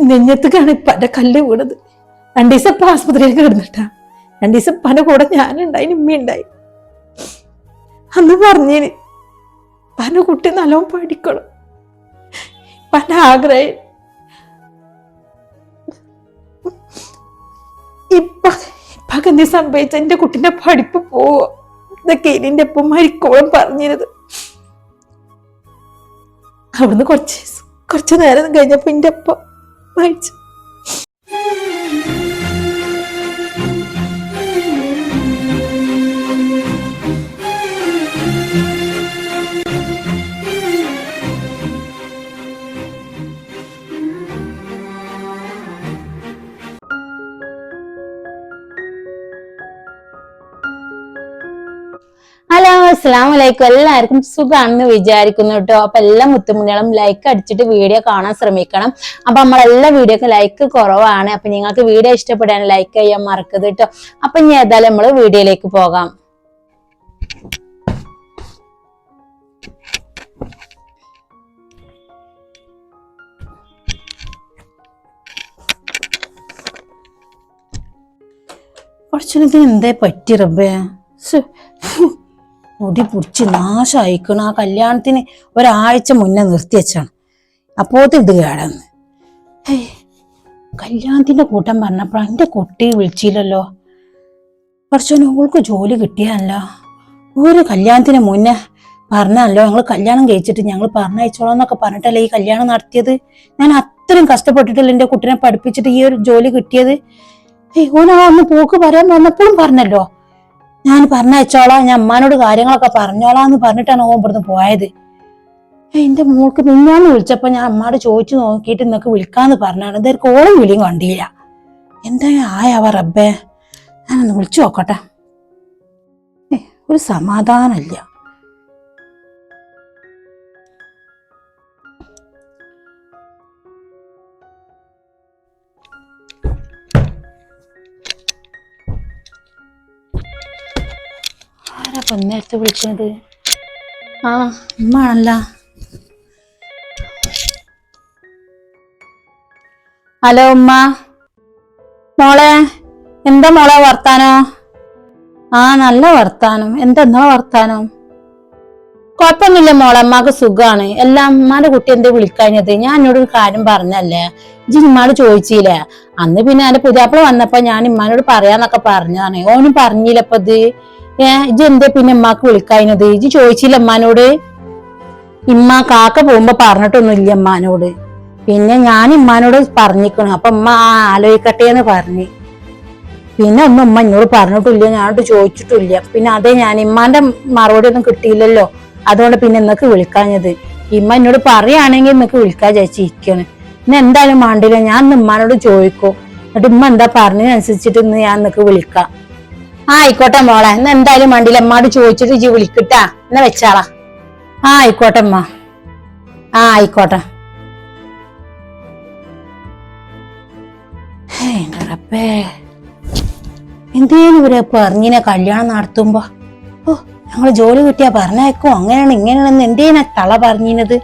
നെഞ്ഞത്തുകാണ് എന്റെ കല്ല് വീണത്. രണ്ടു ദിവസം ഇപ്പൊ ആസ്പത്രിയിൽ കിടന്നിട്ടാ. രണ്ടു ദിവസം പന കൂടെ ഞാനുണ്ടായി ഉമ്മ ഉണ്ടായി. അന്ന് പറഞ്ഞേന് പന കുട്ടി നല്ലോണം പഠിക്കണം. പല ആഗ്രഹം. ഇപ്പൊ ഇപ്പൊക്കെ എന്ത് സംഭവിച്ച എന്റെ കുട്ടിന്റെ പഠിപ്പ് പോവോ? ഇതൊക്കെ ഇതിന്റെ ഒപ്പം മരിക്കോളം പറഞ്ഞിരുന്നത്. അവിടുന്ന് കുറച്ച് കുറച്ച് നേരം കഴിഞ്ഞപ്പോ എന്റെ ഒപ്പം മരിച്ചു ഹലോ അസ്സാം വലൈക്കും എല്ലാവർക്കും സുഖാണെന്ന് വിചാരിക്കുന്നു കേട്ടോ. അപ്പൊ എല്ലാ മുത്തുമുണികളും ലൈക്ക് അടിച്ചിട്ട് വീഡിയോ കാണാൻ ശ്രമിക്കണം. അപ്പൊ നമ്മളെല്ലാ വീഡിയോക്കും ലൈക്ക് കുറവാണ്. അപ്പൊ നിങ്ങൾക്ക് വീഡിയോ ഇഷ്ടപ്പെടാൻ ലൈക്ക് ചെയ്യാൻ മറക്കരുത് കേട്ടോ. അപ്പൊ ഇനി ഏതായാലും നമ്മൾ വീഡിയോയിലേക്ക് പോകാം. കുറച്ചു എന്തേ പറ്റി റബ്ബേ? ശ്ശെ, പുടിച്ച് പൊടി പിടിച്ച് നാശായിക്കണ. ആ കല്യാണത്തിന് ഒരാഴ്ച മുന്നേ നിർത്തി വെച്ചാണ്. അപ്പോത്തെ ഇത് കേടന്ന്. ഹേയ്, കല്യാണത്തിന്റെ കൂട്ടം പറഞ്ഞപ്പോ എന്റെ കുട്ടി വിളിച്ചില്ലല്ലോ. കുറച്ചോന് ഓൾക്ക് ജോലി കിട്ടിയല്ല ഒരു കല്യാണത്തിന് മുന്നേ പറഞ്ഞല്ലോ ഞങ്ങൾ കല്യാണം കഴിച്ചിട്ട് ഞങ്ങൾ പറഞ്ഞയച്ചോളാം എന്നൊക്കെ പറഞ്ഞിട്ടല്ലേ ഈ കല്യാണം നടത്തിയത്? ഞാൻ അത്രയും കഷ്ടപ്പെട്ടിട്ടല്ലേ എന്റെ കുട്ടീനെ പഠിപ്പിച്ചിട്ട് ഈ ഒരു ജോലി കിട്ടിയത്? ഏയ് ഓനാ ഒന്ന് പോക്ക് പറയാൻ വന്നപ്പോഴും പറഞ്ഞല്ലോ. ഞാൻ പറഞ്ഞയച്ചോളാം ഞാൻ അമ്മാനോട് കാര്യങ്ങളൊക്കെ പറഞ്ഞോളാം എന്ന് പറഞ്ഞിട്ടാണ് ഓൻ ഇവിടുന്ന് പോയത്. എന്റെ മോൾക്ക് മിന്നാന്ന് വിളിച്ചപ്പോ ഞാൻ അമ്മാട് ചോദിച്ചു നോക്കിയിട്ട് നിനക്ക് വിളിക്കാന്ന് പറഞ്ഞാണ് ഇതൊരു കോളും വിളിയും കണ്ടില്ല. എന്താ ആയാവ റബ്ബേ? ഞാനൊന്ന് വിളിച്ചു നോക്കട്ടെ. ഒരു സമാധാനമില്ല. ആരാ നേരത്തെ വിളിച്ചത്? ആ ഉമ്മാണല്ല. ഹലോ ഉമ്മ. മോളെ എന്താ മോളെ വർത്താനോ? ആ നല്ല വർത്താനം. എന്താ എന്നാ വർത്താനം? കുഴപ്പമൊന്നുമില്ല മോളെ അമ്മയ്ക്ക് സുഖമാണ് എല്ലാം അമ്മാന്റെ കുട്ടി എന്തേ വിളിക്കഴിഞ്ഞത് ഞാൻ എന്നോട് ഒരു കാര്യം പറഞ്ഞല്ലേ? ഇജ്ജ് ഇമ്മാട് ചോദിച്ചില്ലേ? അന്ന് പിന്നെ എന്റെ പുതിയാപ്പിള വന്നപ്പോ ഞാൻ ഇമ്മാനോട് പറയാന്നൊക്കെ പറഞ്ഞതാണ്. ഓനും പറഞ്ഞില്ലപ്പോ ഇത്. ഏ ഇജ് എന്തേ പിന്നെ ഉമ്മാക്ക് വിളിക്കഴിഞ്ഞത് ഇജ് ചോദിച്ചില്ല ഉമ്മാനോട്. ഇമ്മ കാക്ക പോകുമ്പോ പറഞ്ഞിട്ടൊന്നുമില്ല അമ്മാനോട് പിന്നെ ഞാൻ ഇമ്മാനോട് പറഞ്ഞിക്കണു. അപ്പൊ ഉമ്മ ആലോചിക്കട്ടെ എന്ന് പറഞ്ഞു. പിന്നെ ഒന്നും ഉമ്മ എന്നോട് പറഞ്ഞിട്ടില്ല. ഞാനോട് ചോദിച്ചിട്ടില്ല. പിന്നെ അതേ ഞാൻ ഇമ്മാന്റെ മറുപടി ഒന്നും കിട്ടിയില്ലല്ലോ. അതുകൊണ്ട് പിന്നെ എന്നൊക്കെ വിളിക്കാഞ്ഞത്. ഇമ്മ എന്നോട് പറയുകയാണെങ്കിൽ എന്നൊക്കെ വിളിക്കാൻ ചേച്ചിരിക്കണ് ഇന്ന് എന്തായാലും മാണ്ടില്ല. ഞാൻ ഇന്ന് ഉമ്മാനോട് ചോദിക്കും. എന്നിട്ട് ഉമ്മ എന്താ പറഞ്ഞതിനനുസരിച്ചിട്ട് ഇന്ന് ഞാൻ നിനക്ക് വിളിക്കാം. ആ ആയിക്കോട്ടെ മോളെ. ഇന്ന് എന്തായാലും വണ്ടിയിൽ അമ്മാട് ചോദിച്ചിട്ട് ഇജ്ജ് വിളിക്കട്ടാ. എന്ന വെച്ചാളാ. ആ ആയിക്കോട്ടെ അമ്മ ആ ആയിക്കോട്ടെ. എന്തേലും ഇവരെ പറഞ്ഞിനെ കല്യാണം നടത്തുമ്പോ? ഓ ഞങ്ങൾ ജോലി കിട്ടിയാ പറഞ്ഞേക്കോ. അങ്ങനെയാണ് ഇങ്ങനെയാണെന്ന് എന്തേനാ തള പറഞ്ഞിനത്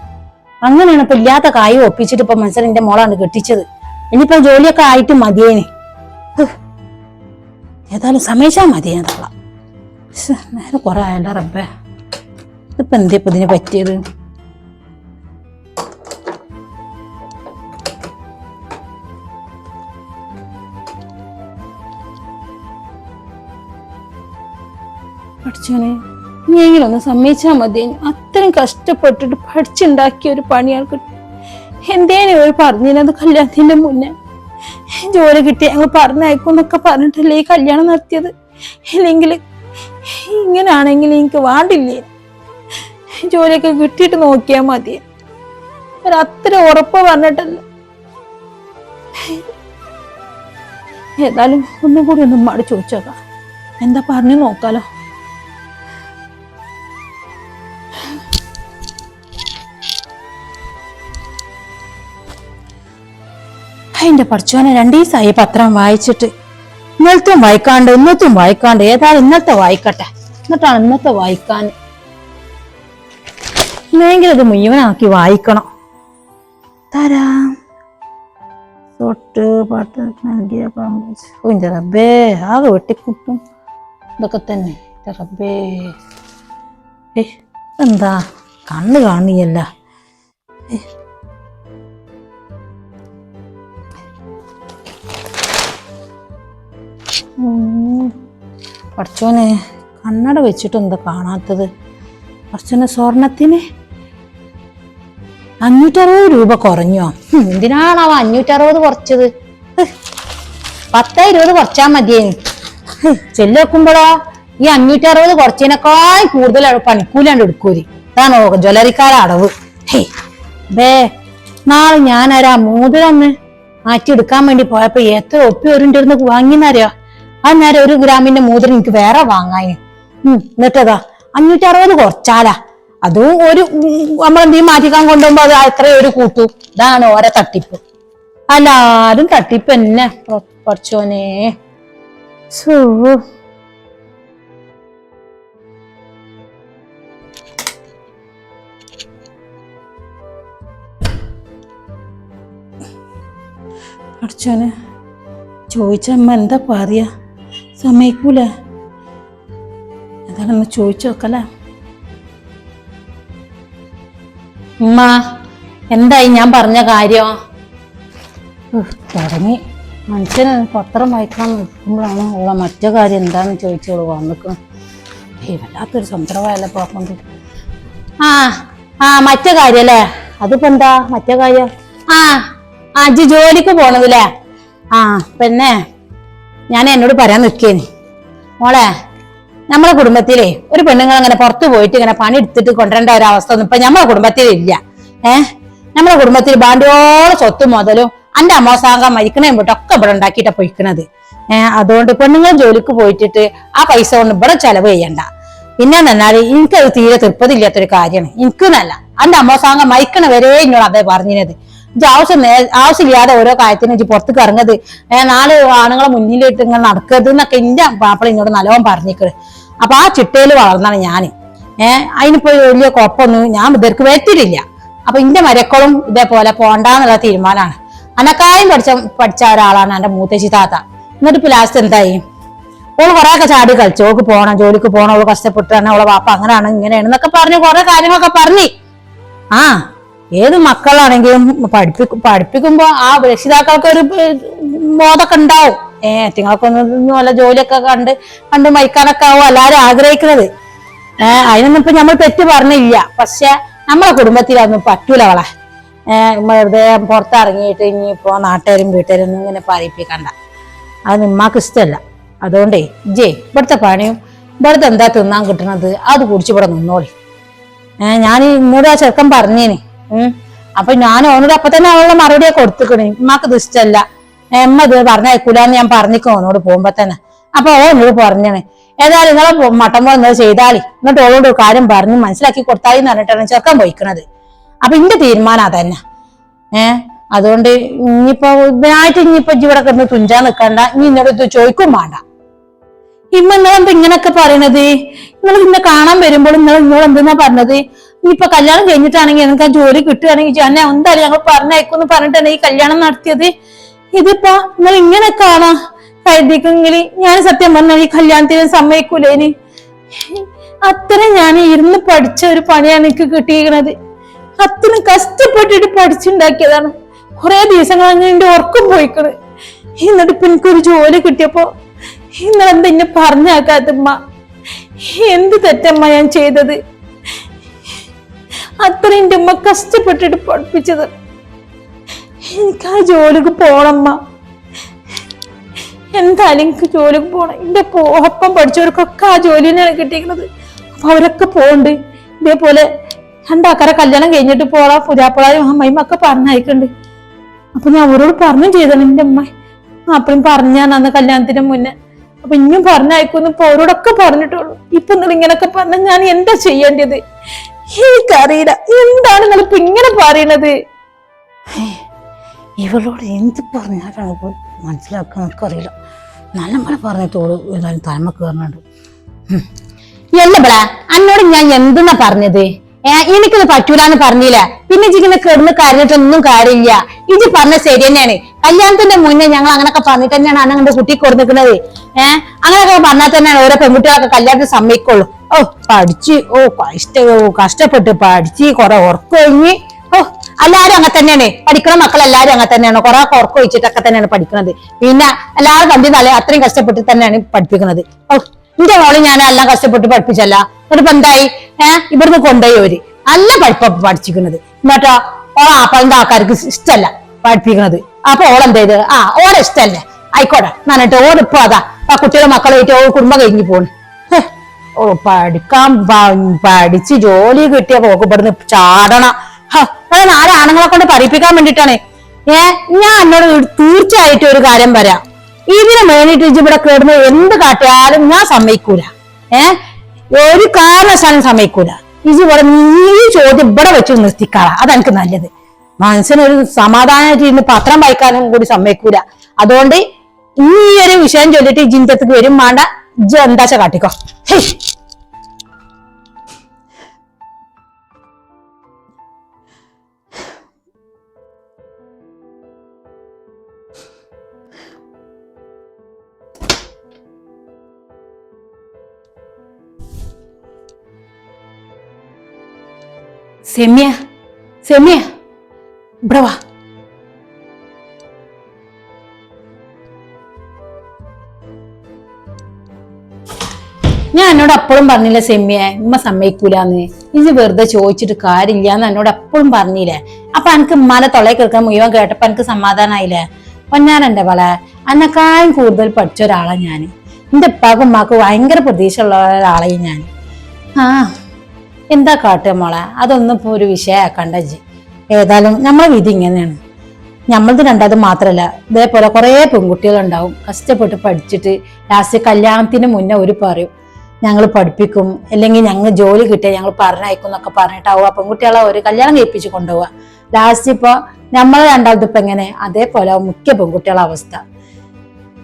അങ്ങനെയാണ് ഇപ്പൊ ഇല്ലാത്ത കായ് ഒപ്പിച്ചിട്ട് ഇപ്പൊ മനസ്സിലെ എന്റെ മോളാണ് കെട്ടിച്ചത്. ഇനിയിപ്പോ ജോലിയൊക്കെ ആയിട്ട് മതിയേനെ. ഏതായാലും സമയിച്ചാൽ മതി എന്നുള്ള നേരെ കുറെ ആയല്ലോ റബ്ബേ. ഇതിപ്പോ എന്തേ ഇപ്പൊ ഇതിന് പറ്റിയത്? പഠിച്ചോനെ ഇനിയെങ്കിലും ഒന്ന് സമ്മതിച്ചാൽ മതി. അത്രയും കഷ്ടപ്പെട്ടിട്ട് പഠിച്ചുണ്ടാക്കിയ ഒരു പണിയാൾക്ക് എന്തേനും ഒരു പറഞ്ഞിരുന്നത് കല്യാണത്തിന്റെ മുന്നേ ജോലി കിട്ടി ഞങ്ങൾ പറഞ്ഞയക്കും എന്നൊക്കെ പറഞ്ഞിട്ടല്ലേ ഈ കല്യാണം നടത്തിയത്? ഇല്ലെങ്കിൽ ഇങ്ങനാണെങ്കിൽ എനിക്ക് വേണ്ടില്ലേ? ജോലിയൊക്കെ കിട്ടിയിട്ട് നോക്കിയാൽ മതി. അത്ര ഉറപ്പ് പറഞ്ഞിട്ടല്ല. ഏതായാലും ഒന്നും കൂടി ഒന്നും മാടി ചോദിച്ചോക്കാം. എന്താ പറഞ്ഞു നോക്കാലോ. അതിന്റെ പഠിച്ചോനെ രണ്ടു ദിവസമായി പത്രം വായിച്ചിട്ട്. ഇന്നലത്തും വായിക്കാണ്ട് ഇന്നത്തും വായിക്കാണ്ട് ഏതായാലും ഇന്നത്തെ വായിക്കട്ടെ. എന്നിട്ടാണ് ഇന്നത്തെ വായിക്കാൻ ഇല്ലെങ്കിൽ ഇത് മുഴുവനാക്കി വായിക്കണം. തരാം. തൊട്ട് പാട്ട് നൽകിയ റബ്ബേ ആകെ വെട്ടിക്കുട്ടും ഇതൊക്കെ തന്നെ റബ്ബേ. ഏ എന്താ? കണ്ണ് കാണിയല്ല പഠിച്ചോനെ കണ്ണട വെച്ചിട്ടെന്താ കാണാത്തത്? പഠിച്ചോനെ സ്വർണത്തിന് അഞ്ഞൂറ്ററുപത് രൂപ കുറഞ്ഞോ? ഹും, എന്തിനാണാവോ അഞ്ഞൂറ്ററുപത് കുറച്ചത്? പത്ത് ഇരുപത് കുറച്ചാ മതിയേന്. ചെല്ലു വെക്കുമ്പോഴോ ഈ അഞ്ഞൂറ്ററുപത് കുറച്ചതിനേക്കാൾ കൂടുതൽ പണിക്കൂലാണ്ട് എടുക്കൂരി ഇതാണോ ജ്വല്ലറിക്കാര അടവ്. ഹേ ബേ നാളെ ഞാനൊരാ മൂതിലൊന്ന് മാറ്റി എടുക്കാൻ വേണ്ടി പോയപ്പോ എത്ര ഒപ്പി ഒരുണ്ടിരുന്ന് വാങ്ങിന്നറിയോ ആ ഒരു ഗ്രാമിന്റെ മോതിരം എനിക്ക് വേറെ വാങ്ങാന്. ഉം എന്നിട്ടതാ അഞ്ഞൂറ്ററുപത് കുറച്ചാലാ. അതും ഒരു നമ്മളെന്തെങ്കിലും മാറ്റിക്കാൻ കൊണ്ടുപോകുമ്പോ അത് അത്രയും ഒരു കൂട്ടു. ഇതാണ് ഓരോ തട്ടിപ്പ്. എല്ലാരും തട്ടിപ്പ് തന്നെ പ- പഠിച്ചോനെ. സൂ. ചോദിച്ചമ്മ എന്താ പറയാ? സമ്മതിക്കൂല. അതാണെന്ന് ചോദിച്ചു നോക്കല്ലേ ഉമ്മ എന്തായി ഞാൻ പറഞ്ഞ കാര്യം? തുടങ്ങി. മനുഷ്യന് പത്രം വായിക്കാൻ നിൽക്കുമ്പോഴാണ് ഉള്ള മറ്റേ കാര്യം എന്താന്ന് ചോദിച്ചോളൂ വന്നിക്കണം. ഏയ് വല്ലാത്തൊരു സമ്പ്രദായമല്ലേ പോക്കൊണ്ട് ആ ആ മറ്റേ കാര്യല്ലേ അതിപ്പോ എന്താ മറ്റേ കാര്യം? ആ അജി ജോലിക്ക് പോണതല്ലേ ആ പിന്നെ ഞാൻ എന്നോട് പറയാൻ നിൽക്കേനി. മോളെ നമ്മളെ കുടുംബത്തിലെ ഒരു പെണ്ണുങ്ങൾ അങ്ങനെ പുറത്തു പോയിട്ട് ഇങ്ങനെ പണി എടുത്തിട്ട് കൊണ്ടുവരേണ്ട ഒരു അവസ്ഥ ഒന്നും ഇപ്പൊ നമ്മളെ കുടുംബത്തിൽ ഇല്ല. ഏഹ് നമ്മളെ കുടുംബത്തിൽ ബാണ്ടിയോളം സ്വത്ത് മുതലും അന്റെ അമ്മോസാങ്കം മരിക്കണേ വിട്ടൊക്കെ ഇവിടെ ഉണ്ടാക്കിയിട്ടാ പൊയ്ക്കണത്. ഏഹ് അതുകൊണ്ട് പെണ്ണുങ്ങൾ ജോലിക്ക് പോയിട്ടിട്ട് ആ പൈസ കൊണ്ട് ഇവിടെ ചെലവ് ചെയ്യണ്ട. പിന്നെ എന്നാൽ എനിക്കത് തീരെ തൃപ്പതില്ലാത്തൊരു കാര്യമാണ്. എനിക്ക് നല്ല അന്റെ അമ്മോസാങ്കം മരിക്കണ വരെ എന്നോട് അതേ പറഞ്ഞത് ഇജ്ജ് ആവശ്യം ആവശ്യമില്ലാതെ ഓരോ കാര്യത്തിനും ഇജ്ജ് പുറത്തേക്ക് ഇറങ്ങത് നാല് ആണുങ്ങളെ മുന്നിലിട്ട് ഇങ്ങനെ നടക്കരുത് എന്നൊക്കെ എന്റെ പാപ്പള എന്നോട് നല്ലോണം പറഞ്ഞിക്കണ്. അപ്പൊ ആ ചിട്ടയിൽ വളർന്നാണ് ഞാൻ ഏഹ് അതിനിപ്പോ വലിയ കുഴപ്പമൊന്നും ഞാൻ ഇതർക്ക് വരുത്തിയിട്ടില്ല. അപ്പൊ ഇന്റെ മരക്കളും ഇതേപോലെ പോണ്ടെന്നുള്ള തീരുമാനമാണ്. അനക്കായും പഠിച്ച പഠിച്ച ഒരാളാണ് എന്റെ മൂത്തശ്ശി താത്ത. എന്നിട്ട് ഇപ്പൊ ലാസ്റ്റ് എന്തായി? ഓൾ ഒക്കെ ചാടി കളിച്ചു. ഓൾക്ക് പോണം ജോലിക്ക് പോണം ഓൾ കഷ്ടപ്പെട്ടാണ് ഓളെ പാപ്പ അങ്ങനെയാണ് ഇങ്ങനെയാണ് എന്നൊക്കെ പറഞ്ഞു കുറെ കാര്യങ്ങളൊക്കെ പറഞ്ഞു. ആ ഏത് മക്കളാണെങ്കിലും പഠിപ്പിക്കും പഠിപ്പിക്കുമ്പോ ആ രക്ഷിതാക്കൾക്ക് ഒരു ബോധമൊക്കെ ഉണ്ടാവും. ഏ നിങ്ങൾക്കൊന്നും വല്ല ജോലിയൊക്കെ കണ്ട് കണ്ട് മരിക്കാനൊക്കെ ആവും എല്ലാരും ആഗ്രഹിക്കുന്നത്. ഏഹ് അതിനൊന്നും ഇപ്പൊ നമ്മൾ തെറ്റ് പറഞ്ഞില്ല. പക്ഷെ നമ്മളെ കുടുംബത്തിൽ അതൊന്നും പറ്റൂല അവളെ. ഏഹ് വെറുതെ പുറത്തിറങ്ങിയിട്ട് ഇനിയിപ്പോ നാട്ടുകാരും വീട്ടുകാരും ഒന്നും ഇങ്ങനെ പറയിപ്പിക്കണ്ട. അത് നിമ്മക്ക് ഇഷ്ടമല്ല. അതുകൊണ്ടേ ജേ ഇവിടുത്തെ പണിയും ഇവിടുത്തെ എന്താ തിന്നാൻ കിട്ടണത്? അത് കുടിച്ച് ഇവിടെ നിന്നോളി. ഏഹ് ഞാൻ ഇന്നോട് ആ ചെറുക്കൻ പറഞ്ഞേന്. അപ്പൊ ഞാൻ ഓനോട് അപ്പൊ തന്നെ അവളുടെ മറുപടിയെ കൊടുത്തുക്കണേ. ഉമ്മാക്ക് ഇത് ഇഷ്ടമല്ല എമ്മ ഇത് ഞാൻ പറഞ്ഞിക്കോ ഓനോട് പോകുമ്പോ തന്നെ. അപ്പൊ ഓ എന്നോട് പറഞ്ഞേ ഏതായാലും നിങ്ങളെ മട്ടം പോലെ നിങ്ങൾ ചെയ്താളി എന്നിട്ട് ഓളോട് കാര്യം പറഞ്ഞ് മനസ്സിലാക്കി കൊടുത്താലും പറഞ്ഞിട്ടാണ് ചെറുക്കാൻ പോയിക്കണത്. അപ്പൊ ഇന്റെ തീരുമാനം അതന്നെ. ഏ അതുകൊണ്ട് ഇനിയിപ്പോ ഇതിനായിട്ട് ഇനിയിപ്പോ ഇവിടെ കിടന്ന് തുഞ്ചാൻ നിൽക്കണ്ട ഇനി എന്നോട് ഇത് ചോദിക്കും വേണ്ട. ഇമ്മ നിങ്ങളെന്താ ഇങ്ങനൊക്കെ പറയണത്? നിങ്ങൾ ഇന്നെ കാണാൻ വരുമ്പോൾ നിങ്ങൾ നിങ്ങൾ എന്തെന്നാ പറഞ്ഞത്? ഇനിയിപ്പൊ കല്യാണം കഴിഞ്ഞിട്ടാണെങ്കിൽ നിങ്ങൾക്ക് ആ ജോലി കിട്ടുകയാണെങ്കിൽ അന്നെ എന്തായാലും ഞങ്ങൾ പറഞ്ഞയക്കുമെന്ന് പറഞ്ഞിട്ടാണ് ഈ കല്യാണം നടത്തിയത്. ഇതിപ്പോ നിങ്ങൾ ഇങ്ങനെ കാണാ? കരുതിക്കെങ്കിൽ ഞാൻ സത്യം പറഞ്ഞാൽ ഈ കല്യാണത്തിന് സമ്മതിക്കൂലേന് അത്ര ഞാൻ ഇരുന്ന് പഠിച്ച ഒരു പണിയാണ് എനിക്ക് കിട്ടിയിരിക്കണത്. അത്ര കഷ്ടപ്പെട്ടിട്ട് പഠിച്ചുണ്ടാക്കിയതാണ്. കുറെ ദിവസങ്ങൾ അങ്ങനെ എന്റെ ഉറക്കം പോയിക്കണ്. എന്നിട്ട് ഇപ്പൊ എനിക്കൊരു ജോലി കിട്ടിയപ്പോ ഇന്നെന്താ എന്നെ പറഞ്ഞാക്കാത്തമ്മ എന്ത് തെറ്റമ്മ ഞാൻ ചെയ്തത്? അത്ര എന്റെ ഉമ്മ കഷ്ടപ്പെട്ടിട്ട് പഠിപ്പിച്ചത്. എനിക്ക് ആ ജോലിക്ക് പോണമ്മ. എന്തായാലും എനിക്ക് ജോലിക്ക് പോണം. എന്റെ പോ- ഒപ്പം പഠിച്ചവർക്കൊക്കെ ആ ജോലി തന്നെയാണ് കിട്ടിയിരിക്കുന്നത്. അപ്പൊ അവരൊക്കെ പോണ്ട് ഇതേപോലെ രണ്ടാക്കാരെ കല്യാണം കഴിഞ്ഞിട്ട് പോളാ പുതിയാപ്പിളാരും അമ്മയും ഒക്കെ പറഞ്ഞയക്കുന്നുണ്ട് അപ്പൊ ഞാൻ അവരോട് പറഞ്ഞു ചെയ്തത് എന്റെ അമ്മ അപ്പഴും പറഞ്ഞാണ് അന്ന് കല്യാണത്തിന് മുന്നേ അപ്പൊ ഇനിയും പറഞ്ഞയക്കുന്നു ഇപ്പൊ അവരോടൊക്കെ പറഞ്ഞിട്ടുള്ളൂ. ഇപ്പൊ നിങ്ങൾ ഇങ്ങനൊക്കെ പറഞ്ഞാൽ ഞാൻ എന്താ ചെയ്യേണ്ടത്? എനിക്കറിയില്ല എന്താണ് നിങ്ങൾ ഇപ്പൊ ഇങ്ങനെ പറയണത്? ഇവളോട് എന്ത് പറഞ്ഞാലാണ് ഇപ്പൊ മനസ്സിലാക്കാൻ എനിക്കറിയില്ല. നല്ല മഴ പറഞ്ഞിട്ടോളൂ ഏതായാലും തലമ കയറുന്നുണ്ട് എല്ലബള അന്നോട് ഞാൻ എന്തെന്നാ പറഞ്ഞത്? എനിക്കത് പറ്റൂലെന്ന് പറഞ്ഞില്ല. പിന്നെ ഇജിങ്ങനെ കിടന്ന് കരഞ്ഞിട്ടൊന്നും കാര്യമില്ല. ഇജി പറഞ്ഞ ശരി തന്നെയാണ്. കല്യാണത്തിന്റെ മുന്നേ ഞങ്ങൾ അങ്ങനൊക്കെ പറഞ്ഞിട്ട് തന്നെയാണ് അന്നങ്ങളുടെ കുട്ടി കൊടുത്തിരിക്കുന്നത് ഏഹ് അങ്ങനെയൊക്കെ പറഞ്ഞാൽ തന്നെ ഓരോ പെൺകുട്ടികളൊക്കെ കല്യാണത്തിന് സമ്മതിക്കുള്ളൂ. ഓ പഠിച്ച് ഓ കഷ്ട കഷ്ടപ്പെട്ട് പഠിച്ച് കുറെ ഉറക്കം കഴിഞ്ഞ് ഓ എല്ലാരും അങ്ങനെ തന്നെയാണ്. പഠിക്കണ മക്കൾ എല്ലാരും അങ്ങനെ തന്നെയാണ്. കുറെ ഉറക്കം തന്നെയാണ് പഠിക്കുന്നത് പിന്നെ എല്ലാവരും കണ്ടി നല്ല അത്രയും കഷ്ടപ്പെട്ട് തന്നെയാണ് പഠിപ്പിക്കുന്നത് ഓ എന്റെ മോൾ ഞാൻ എല്ലാം കഷ്ടപ്പെട്ട് പഠിപ്പിച്ചല്ല. എന്നിട്ടിപ്പോ എന്തായി? ഏഹ് ഇവിടുന്ന് കൊണ്ടുപോയി അവർ നല്ല പഠിപ്പ പഠിച്ചിരിക്കുന്നത് എന്നിട്ടോ ഓ ആ പണ്ട് ആൾക്കാർക്ക് ഇഷ്ടമല്ല പഠിപ്പിക്കുന്നത് അപ്പൊ ഓളെന്ത് ചെയ്ത് ആ ഓളെ ഇഷ്ടല്ലേ ആയിക്കോട്ടെ എന്നിട്ട് ഓടിപ്പോ അതാ ആ കുട്ടിയുടെ മക്കളായിട്ട് ഓ കുടുംബം കഴിഞ്ഞു പോണ്. ഓ പഠിക്കാൻ പഠിച്ച് ജോലി കിട്ടിയ പോക്ക് ഇവിടുന്ന് ചാടണം. അതാണ് ആരാണുങ്ങളെ കൊണ്ട് പഠിപ്പിക്കാൻ വേണ്ടിട്ടാണ്. ഏ ഞാൻ എന്നോട് തീർച്ചയായിട്ടും ഒരു കാര്യം പറയാം. ഇതിന് വേണ്ടിട്ട് ഇവിടെ കേടുന്ന എന്ത് കാട്ടിയാലും ഞാൻ സമ്മതിക്കൂല. ഏ ഒരു കാരണവശാലും സമ്മതിക്കൂല. ഇജ് ഇവിടെ നീ ചോദ്യം ഇവിടെ വെച്ച് നിർത്തിക്കാളാം. അതെനിക്ക് നല്ലത്. മനസ്സിനൊരു സമാധാനമായിട്ട് ഇരുന്ന് പത്രം വായിക്കാനും കൂടി സമ്മതിക്കൂല. അതുകൊണ്ട് ഈ ഒരു വിഷയം ചൊല്ലിട്ട് ജിന്തത്തേക്ക് വരും വേണ്ട ഇജ്ജ് എന്താച്ച കാട്ടിക്കോ. സെമ്യ സെമ്യ. ഇവിടെ വാ. ഞാൻ എന്നോട് അപ്പോഴും പറഞ്ഞില്ല സെമ്മിയെ ഉമ്മ സമ്മതിക്കൂലെന്ന്. ഇത് വെറുതെ ചോദിച്ചിട്ട് കാര്യമില്ല എന്ന് എന്നോട് അപ്പോഴും പറഞ്ഞില്ലേ? അപ്പൊ എനിക്ക് ഉമ്മാനെ തൊള്ളയെ കേൾക്കാൻ മുഴുവൻ കേട്ടപ്പോ എനിക്ക് സമാധാനായില്ലേ? പൊന്നാരന്റെ വളെ അന്നക്കായും കൂടുതൽ പഠിച്ച ഒരാളാണ് ഞാൻ എന്റെ ഉപ്പാക്കും ഉമ്മാക്ക് ഭയങ്കര പ്രതീക്ഷയുള്ള ഒരാളെയും ഞാൻ ആ എന്താ കാട്ടുക മോളെ? അതൊന്നും ഇപ്പൊ ഒരു വിഷയമാക്കണ്ട ജി ഏതായാലും നമ്മളെ വിധി ഇങ്ങനെയാണ്. നമ്മളത് രണ്ടാമത് മാത്രല്ല ഇതേപോലെ കുറേ പെൺകുട്ടികളുണ്ടാവും കഷ്ടപ്പെട്ട് പഠിച്ചിട്ട് ലാസ്റ്റ് കല്യാണത്തിന് മുന്നേ ഒരു പറയും ഞങ്ങൾ പഠിപ്പിക്കും അല്ലെങ്കിൽ ഞങ്ങൾ ജോലി കിട്ടിയ ഞങ്ങൾ പറഞ്ഞയക്കും എന്നൊക്കെ പറഞ്ഞിട്ടാവുക പെൺകുട്ടികളെ ഒരു കല്യാണം കഴിപ്പിച്ച് കൊണ്ടുപോവുക. ലാസ്റ്റ് ഇപ്പൊ നമ്മൾ രണ്ടാമത് ഇപ്പൊ എങ്ങനെ? അതേപോലെ മുഖ്യ പെൺകുട്ടികളുടെ പെൺകുട്ടികളെ അവസ്ഥ.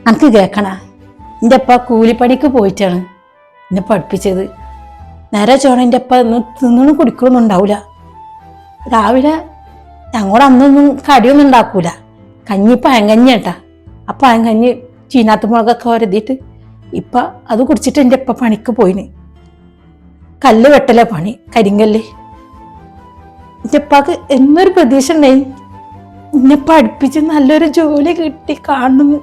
എനിക്ക് കേൾക്കണ എന്റെ അപ്പ കൂലിപ്പണിക്ക് പോയിട്ടാണ് എന്നെ പഠിപ്പിച്ചത്. നേരെ ചോണ എന്റെ അപ്പ ഇന്ന് തിന്നണം കുടിക്കണമൊന്നും ഉണ്ടാവില്ല രാവിലെ ഞങ്ങളുടെ അന്നൊന്നും കടിയൊന്നും ഉണ്ടാക്കൂല. കഞ്ഞി പഴങ്കഞ്ഞി കേട്ടാ ആ പഴങ്കഞ്ഞി ചീനാത്ത മുളകൊക്കെ വരുതിയിട്ട് ഇപ്പൊ അത് കുടിച്ചിട്ട് എന്റെ ഇപ്പം പണിക്ക് പോയിന്. കല്ല് വെട്ടല പണി കരിങ്കല്ല്. എന്റെ അപ്പാക്ക് എന്നൊരു പ്രതീക്ഷ ഉണ്ടായി. എന്നെ പഠിപ്പിച്ച് നല്ലൊരു ജോലി കിട്ടി കാണുന്നു.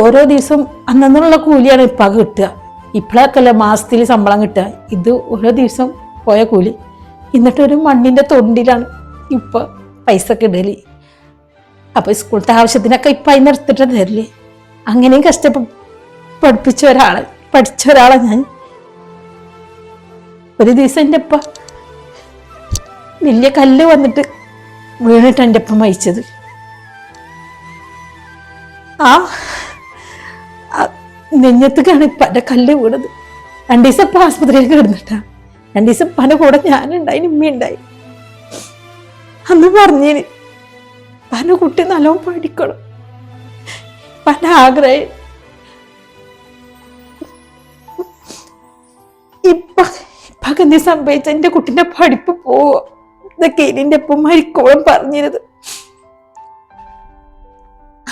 ഓരോ ദിവസം അന്നന്നുള്ള കൂലിയാണ് ഇപ്പാക്ക് കിട്ടുക. ഇപ്പോഴൊക്കെ അല്ല മാസത്തിൽ ശമ്പളം കിട്ടുക. ഇത് ഓരോ ദിവസം പോയ കൂലി. എന്നിട്ട് ഒരു മണ്ണിന്റെ തൊണ്ടിലാണ് ഇപ്പം പൈസ ഒക്കെ അപ്പം അപ്പൊ സ്കൂളത്തെ ആവശ്യത്തിനൊക്കെ ഇപ്പം അതിന് എടുത്തിട്ട് തരില്ലേ അങ്ങനെയും കഷ്ടപ്പെട്ട് പഠിപ്പിച്ച ഒരാളെ പഠിച്ച ഒരാളെ ഞാൻ. ഒരു ദിവസം എന്റെ അപ്പ വലിയ കല്ല് വന്നിട്ട് വീണിട്ട് എന്റെ അപ്പം മരിച്ചത്. ആ നെഞ്ഞത്തേക്കാണ് ഇപ്പം എന്റെ കല്ല് വീണത്. രണ്ടു ദിവസം ഇപ്പം ആസ്പത്രിയിൽ കിടന്നിട്ടാ. രണ്ടു ദിവസം പല കൂടെ ഞാനുണ്ടായി ഉമ്മയുണ്ടായി. അന്ന് പറഞ്ഞേന് പന കുട്ടി നല്ലോണം പഠിക്കണം. പന ആഗ്രഹം. ഇപ്പൊ ഇപ്പൊക്കെ എന്ത് സംഭവിച്ച എന്റെ കുട്ടിന്റെ പഠിപ്പ് പോവോ. ഇതൊക്കെ എന്റെ ഒപ്പം മരിക്കോളം പറഞ്ഞിരുന്നത്.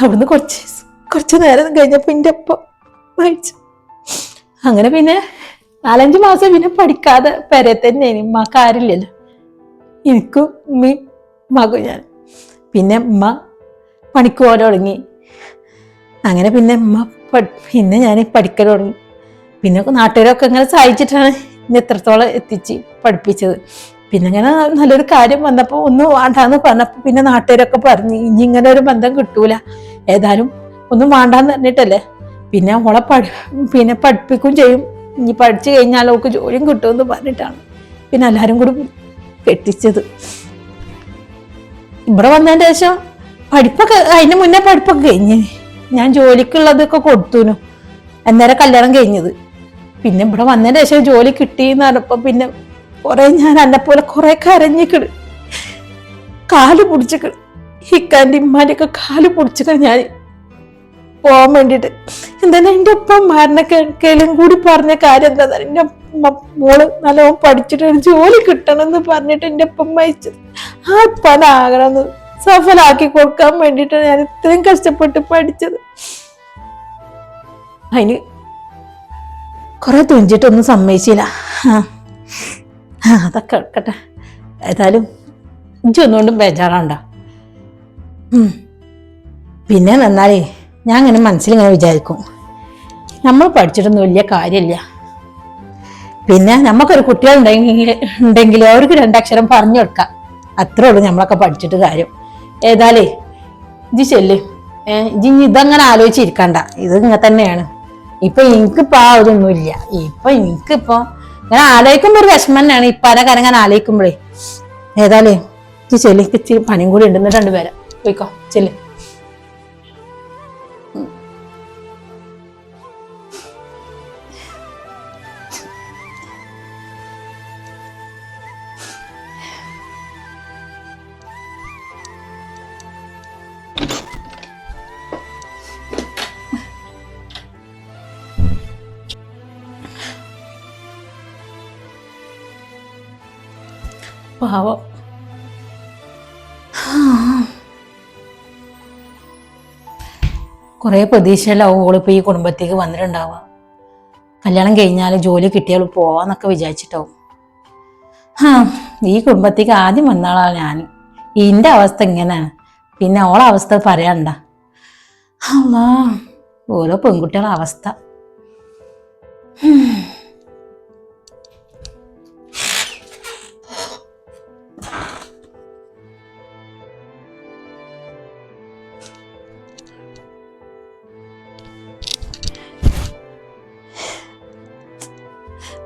അവിടുന്ന് കുറച്ച് കുറച്ച് നേരം കഴിഞ്ഞപ്പോ എന്റെ ഒപ്പം മരിച്ചു. അങ്ങനെ പിന്നെ നാലഞ്ച് മാസം പിന്നെ പഠിക്കാതെ പെരെ തന്നെ ഉമ്മക്ക് ആരില്ലല്ലോ എനിക്കും ഉമ്മയും മകും ഞാൻ. പിന്നെ ഉമ്മ പണിക്ക് പോലെ തുടങ്ങി. അങ്ങനെ പിന്നെ ഉമ്മ പിന്നെ ഞാൻ പഠിക്കൽ തുടങ്ങി. പിന്നെ നാട്ടുകാരൊക്കെ ഇങ്ങനെ സഹായിച്ചിട്ടാണ് ഇന്ന് എത്രത്തോളം എത്തിച്ച് പഠിപ്പിച്ചത്. പിന്നെ ഇങ്ങനെ നല്ലൊരു കാര്യം വന്നപ്പോൾ ഒന്നും വേണ്ടാന്ന് പറഞ്ഞപ്പോൾ പിന്നെ നാട്ടുകാരൊക്കെ പറഞ്ഞു ഇനി ഇങ്ങനെ ഒരു ബന്ധം കിട്ടൂല. ഏതായാലും ഒന്നും വേണ്ടാന്ന് പറഞ്ഞിട്ടല്ലേ. പിന്നെ അവളെ പഠി പിന്നെ പഠിപ്പിക്കും ചെയ്യും. ഇനി പഠിച്ചു കഴിഞ്ഞാൽ അവൾക്ക് ജോലിയും കിട്ടുമെന്ന് പറഞ്ഞിട്ടാണ്. പിന്നെ എല്ലാവരും കൂടി കെട്ടിച്ചത്. ഇവിടെ വന്നതിന്റെ ശേഷം പഠിപ്പൊക്കെ അതിന് മുന്നേ പഠിപ്പൊക്കെ കഴിഞ്ഞ്. ഞാൻ ജോലിക്കുള്ളതൊക്കെ കൊടുത്തുനു. അന്നേരം കല്യാണം കഴിഞ്ഞത്. പിന്നെ ഇവിടെ വന്നതിന് ശേഷം ജോലി കിട്ടി എന്ന് പറഞ്ഞപ്പോൾ പിന്നെ കുറേ ഞാൻ എന്നെ കുറേ കരഞ്ഞിക്കിട്. കാൽ പിടിച്ചിക്കിട്. ഹിക്കാന്റെ ഇമ്മാന്റെയൊക്കെ കാൽ പിടിച്ചിട്ട് ഞാൻ. പോകാൻ വേണ്ടിയിട്ട്. എന്തായാലും എന്റെ ഒപ്പം മരണക്കേലും കൂടി പറഞ്ഞ കാര്യം എന്താ എന്റെ മോൾ നല്ലോണം പഠിച്ചിട്ട് ഒരു ജോലി കിട്ടണം എന്ന് പറഞ്ഞിട്ട് എന്റെ ഒപ്പം മരിച്ചത് ആ പല ആഗ്രഹം സഫലാക്കി കൊടുക്കാൻ വേണ്ടിയിട്ടാണ് ഞാൻ ഇത്രയും കഷ്ടപ്പെട്ട് പഠിച്ചത്. അതിന് കുറെ തുഞ്ചിട്ടൊന്നും സമ്മതിച്ചില്ല. അതൊക്കെ എടുക്കട്ടെ ഏതായാലും ഇഞ്ചൊന്നുകൊണ്ടും ബേജാറാണ്ട പിന്നെ നന്നാലേ ഞാൻ അങ്ങനെ മനസ്സിലിങ്ങനെ വിചാരിക്കും. നമ്മൾ പഠിച്ചിട്ടൊന്നും വലിയ കാര്യമില്ല. പിന്നെ നമുക്കൊരു കുട്ടികളുണ്ടെങ്കിൽ ഉണ്ടെങ്കിൽ അവർക്ക് രണ്ടക്ഷരം പറഞ്ഞു കൊടുക്കാം. അത്രേ ഉള്ളൂ നമ്മളൊക്കെ പഠിച്ചിട്ട് കാര്യം. ഏതായാലേ ഇജി ചെല്ല്. ഇജി ഇതങ്ങനെ ആലോചിച്ചിരിക്കണ്ട. ഇത് ഇങ്ങനെ തന്നെയാണ്. ഇപ്പൊ എനിക്കിപ്പോ ആ ഇതൊന്നുമില്ല ഇപ്പൊ എനിക്കിപ്പോ ഞാൻ ആലോചിക്കുമ്പോ ഒരു വിഷമം തന്നെയാണ്. ഇപ്പൊ ആരെ കാര്യം ഞാൻ ആലോചിക്കുമ്പോഴേ. ഏതായാലേ ചെല്ലു. ഇച്ചിരി പണിയും കൂടി ഉണ്ട്. എന്നിട്ട് രണ്ടുപേരെ പോയിക്കോ. ചെല്ല്. പാവം. കുറേ പ്രതീക്ഷയിലാവും ഓളിപ്പോൾ ഈ കുടുംബത്തേക്ക് വന്നിട്ടുണ്ടാവുക. കല്യാണം കഴിഞ്ഞാൽ ജോലി കിട്ടിയാൽ പോവാന്നൊക്കെ വിചാരിച്ചിട്ടാവും. ആ. ഈ കുടുംബത്തേക്ക് ആദ്യം വന്നാളാണ് ഞാൻ എന്റെ അവസ്ഥ ഇങ്ങനെയാണ് പിന്നെ ഓളെ അവസ്ഥ പറയണ്ട അല്ലാ ഓരോ പെൺകുട്ടികളെ അവസ്ഥ.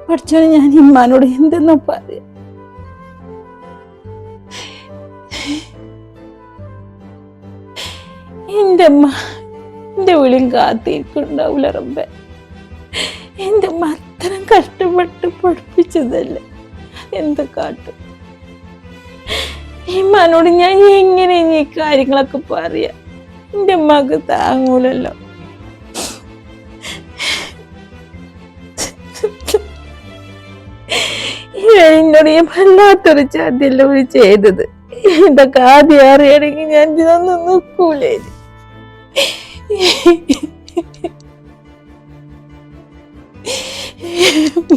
പഠിച്ചോനെ ഞാൻ ഇമ്മാനോട് എന്തെന്നാ പറയാ? എന്റെ അമ്മ എന്റെ വിളിയും കാത്തിരിക്കുണ്ടാവൂല റബ്ബെ. എന്റെ അമ്മ അത്രയും കഷ്ടപ്പെട്ട് പഠിപ്പിച്ചതല്ലേ? എന്ത് കാട്ടും. ഇമ്മാനോട് ഞാൻ എങ്ങനെ ഈ കാര്യങ്ങളൊക്കെ പറയാ? എന്റെ അമ്മയ്ക്ക് താങ്ങൂലല്ലോ. ഈ വല്ലാത്തൊരു ചതിയല്ല ഒരു ചെയ്തത്. ഇതൊക്കെ ആദ്യം അറിയണമെങ്കിൽ ഞാൻ ഇതൊന്നും നോക്കൂലേ. അപ്പൊ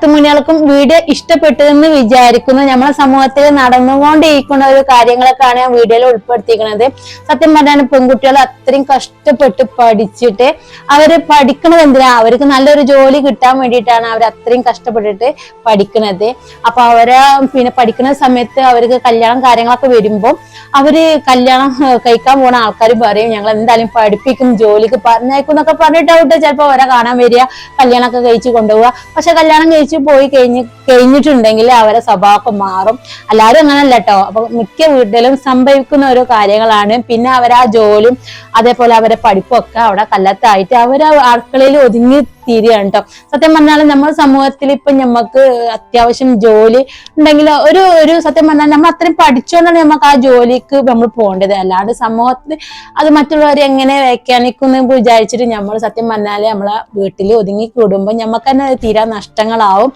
എല്ലാ മുത്തുമുണികൾക്കും വീഡിയോ ഇഷ്ടപ്പെട്ടു എന്ന് വിചാരിക്കുന്നു. നമ്മളെ സമൂഹത്തിൽ നടന്നുകൊണ്ടിരിക്കുന്ന ഒരു കാര്യങ്ങളൊക്കെയാണ് ഞാൻ വീഡിയോയിൽ ഉൾപ്പെടുത്തിയിരിക്കുന്നത്. സത്യം പറഞ്ഞാൽ പെൺകുട്ടികൾ അത്രയും കഷ്ടപ്പെട്ട് പഠിച്ചിട്ട് അവർ പഠിക്കുന്നത് എന്തിനാ? അവർക്ക് നല്ലൊരു ജോലി കിട്ടാൻ വേണ്ടിയിട്ടാണ് അവർ അത്രയും കഷ്ടപ്പെട്ടിട്ട് പഠിക്കുന്നത്. അപ്പൊ അവരെ പിന്നെ പഠിക്കുന്ന സമയത്ത് അവർക്ക് കല്യാണം കാര്യങ്ങളൊക്കെ വരുമ്പോൾ അവർ കല്യാണം കഴിക്കാൻ പോണ ആൾക്കാർ പറയും ഞങ്ങൾ എന്തായാലും പഠിപ്പിക്കും ജോലിക്ക് പറഞ്ഞേക്കും എന്നൊക്കെ പറഞ്ഞിട്ടാവട്ടെ ചിലപ്പോൾ അവരെ കാണാൻ വരിക കല്യാണമൊക്കെ കഴിച്ചു കൊണ്ടുപോവുക. പക്ഷെ കല്യാണം കഴിച്ച് പോയി കഴിഞ്ഞ് കഴിഞ്ഞിട്ടുണ്ടെങ്കിൽ അവരെ സ്വഭാവമൊക്കെ മാറും. എല്ലാവരും അങ്ങനല്ല കേട്ടോ അപ്പൊ മിക്ക വീട്ടിലും സംഭവിക്കുന്ന ഓരോ കാര്യങ്ങളാണ്. പിന്നെ അവർ ആ ജോലിയും അതേപോലെ അവരെ പഠിപ്പൊക്കെ അവിടെ കല്ലത്തായിട്ട് അവർ അടുക്കളയിൽ ഒതുങ്ങി തീരുകയാണ് കേട്ടോ സത്യം പറഞ്ഞാൽ നമ്മുടെ സമൂഹത്തിൽ ഇപ്പൊ നമുക്ക് അത്യാവശ്യം ജോലി ഉണ്ടെങ്കിൽ ഒരു ഒരു സത്യം പറഞ്ഞാൽ നമ്മൾ അത്രയും പഠിച്ചുകൊണ്ടാണ് നമുക്ക് ആ ജോലിക്ക് നമ്മൾ പോകേണ്ടത്. അല്ലാണ്ട് സമൂഹത്തിൽ അത് മറ്റുള്ളവരെ എങ്ങനെ വ്യാഖ്യാനിക്കുന്നു വിചാരിച്ചിട്ട് നമ്മൾ സത്യം പറഞ്ഞാൽ നമ്മളെ വീട്ടിൽ ഒതുങ്ങി കൂടുമ്പോൾ നമുക്ക് തന്നെ തീരാ നഷ്ടങ്ങളാവും.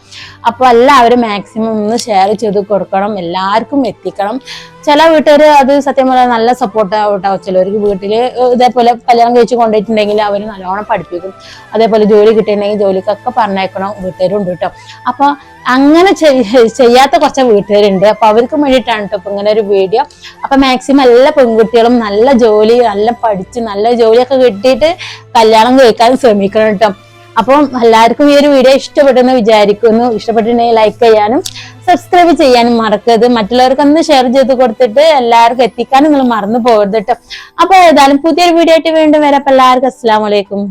അപ്പൊ എല്ലാവരും മാക്സിമം ഒന്ന് ഷെയർ ചെയ്ത് കൊടുക്കണം. എല്ലാവർക്കും എത്തിക്കണം. ചില വീട്ടുകാർ അത് സത്യം പറഞ്ഞാൽ നല്ല സപ്പോർട്ട് ആവട്ടോ ചിലവർക്ക് വീട്ടിൽ ഇതേപോലെ കല്യാണം കഴിച്ച് കൊണ്ടുപോയിട്ടുണ്ടെങ്കിൽ അവർ നല്ലോണം പഠിപ്പിക്കും. അതേപോലെ ജോലി കിട്ടിയിട്ടുണ്ടെങ്കിൽ ജോലിക്കൊക്കെ പറഞ്ഞേക്കണം വീട്ടുകാരുണ്ട് കേട്ടോ അപ്പൊ അങ്ങനെ ചെയ്- ചെയ്യാത്ത കുറച്ച് വീട്ടുകാരുണ്ട്. അപ്പൊ അവർക്ക് വേണ്ടിയിട്ടാണ് കേട്ടോ ഇപ്പൊ ഇങ്ങനെ ഒരു വീഡിയോ. അപ്പൊ മാക്സിമം എല്ലാ പെൺകുട്ടികളും നല്ല ജോലി നല്ല പഠിച്ച് നല്ല ജോലിയൊക്കെ കിട്ടിയിട്ട് കല്യാണം കഴിക്കാൻ ശ്രമിക്കണം കേട്ടോ അപ്പം എല്ലാവർക്കും ഈ ഒരു വീഡിയോ ഇഷ്ടപ്പെട്ടെന്ന് വിചാരിക്കുന്നു. ഇഷ്ടപ്പെട്ടിട്ടുണ്ടെങ്കിൽ ലൈക്ക് ചെയ്യാനും സബ്സ്ക്രൈബ് ചെയ്യാനും മറക്കരുത്. മറ്റുള്ളവർക്കൊന്ന് ഷെയർ ചെയ്ത് കൊടുത്തിട്ട് എല്ലാവർക്കും എത്തിക്കാനും നിങ്ങൾ മറന്നു പോകരുത് കേട്ടോ അപ്പൊ ഏതായാലും പുതിയൊരു വീഡിയോ ആയിട്ട് വീണ്ടും വരാം. അപ്പൊ എല്ലാവർക്കും അസ്സാം വലൈക്കും